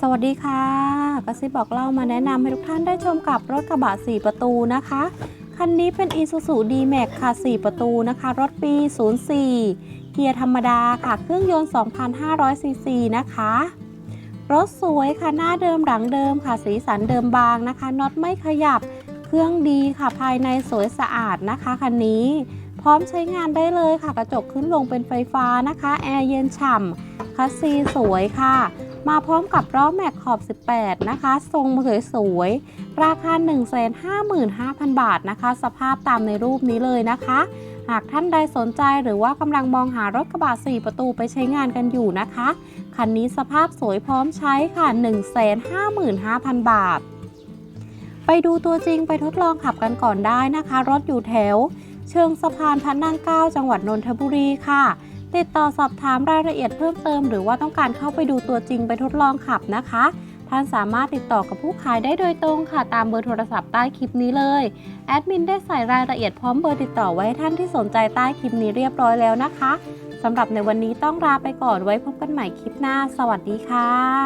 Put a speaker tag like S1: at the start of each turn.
S1: สวัสดีค่ะกระซิบบอกเล่ามาแนะนำให้ทุกท่านได้ชมกับรถกระบะ 4 ประตูนะคะ คันนี้เป็น Isuzu D-Max ค่ะ 4 ประตูนะคะ รถปี 04 เกียร์ธรรมดาค่ะ เครื่องยนต์ 2,500 ซีซีนะคะ รถสวยค่ะ หน้าเดิมหลังเดิมค่ะ สีสันเดิมบางนะคะน็อตไม่ขยับ เครื่องดีค่ะ ภายในสวยสะอาดนะคะคันนี้ พร้อมใช้งานได้เลยค่ะ กระจกขึ้นลงเป็นไฟฟ้านะคะ แอร์เย็นฉ่ำคัสซีสวยค่ะ มาพร้อมกับล้อแม็กขอบ 18 นะคะ ทรงสวยๆ ราคา 155,000 บาทนะคะ สภาพตามในรูปนี้เลยนะคะ หากท่านใดสนใจหรือว่ากำลังมองหารถกระบะ 4 ประตูไปใช้งานกันอยู่นะคะ คันนี้สภาพสวยพร้อมใช้ค่ะ 155,000 บาท ไปดูตัวจริงไปทดลองขับกันก่อนได้นะคะ รถอยู่แถว เชิงสะพานพระนั่งเก้าจังหวัดนนทบุรีค่ะ ติดต่อสอบถามรายละเอียดเพิ่มเติม หรือว่าต้องการเข้าไปดูตัวจริงไปทดลองขับนะคะ ท่านสามารถติดต่อกับผู้ขายได้โดยตรงค่ะ ตามเบอร์โทรศัพท์ใต้คลิปนี้เลย แอดมินได้ใส่รายละเอียดพร้อมเบอร์ติดต่อไว้ให้ท่านที่สนใจใต้คลิปนี้เรียบร้อยแล้วนะคะสำหรับในวันนี้ต้องลาไปก่อนไว้พบกันใหม่คลิปหน้า สวัสดีค่ะ